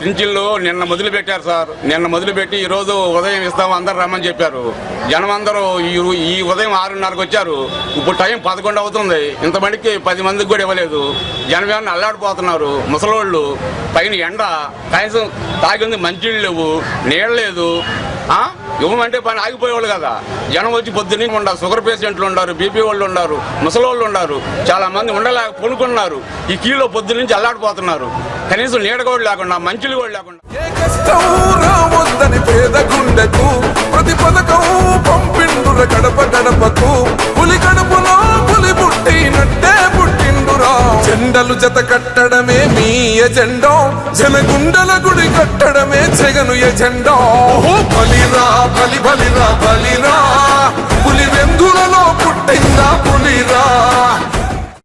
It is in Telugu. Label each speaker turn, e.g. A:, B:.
A: పింఛన్లు నిన్న మొదలు పెట్టారు సార్. నిన్న మొదలు పెట్టి ఈ రోజు ఉదయం ఇస్తాం అందరు రమ్మని చెప్పారు. జనం అందరూ ఈ ఈ ఉదయం ఆరున్నరకు వచ్చారు. ఇప్పుడు టైం పదకొండు అవుతుంది. ఇంతమందికి పది మందికి కూడా ఇవ్వలేదు. జనం ఏమన్నా అల్లాడిపోతున్నారు. ముసలోళ్ళు పైన ఎండ కనీసం తాగింది మంచినీళ్ళు లేవు నీళ్ళు లేదు. ఇవ్వమంటే పని ఆగిపోయేవాళ్ళు కదా. జనం వచ్చి పొద్దున్నే ఉండారు షుగర్ పేషెంట్లు ఉన్నారు బీపీ వాళ్ళు ఉన్నారు ముసలోళ్ళు ఉన్నారు చాలా మంది ఉండలేక కొనుక్కున్నారు ఈ కీలో పొద్దున్న నుంచి అల్లాడిపోతున్నారు. కనీసం నీడ కూడా లేకుండా మంచులు కూడా లేకుండా.
B: జెండలు జత కట్టడమే మీ ఎజెండో. జనగుండల గుడి కట్టడమే జగను ఎజెండో. బలిరా బలి బలిరా బలిరా.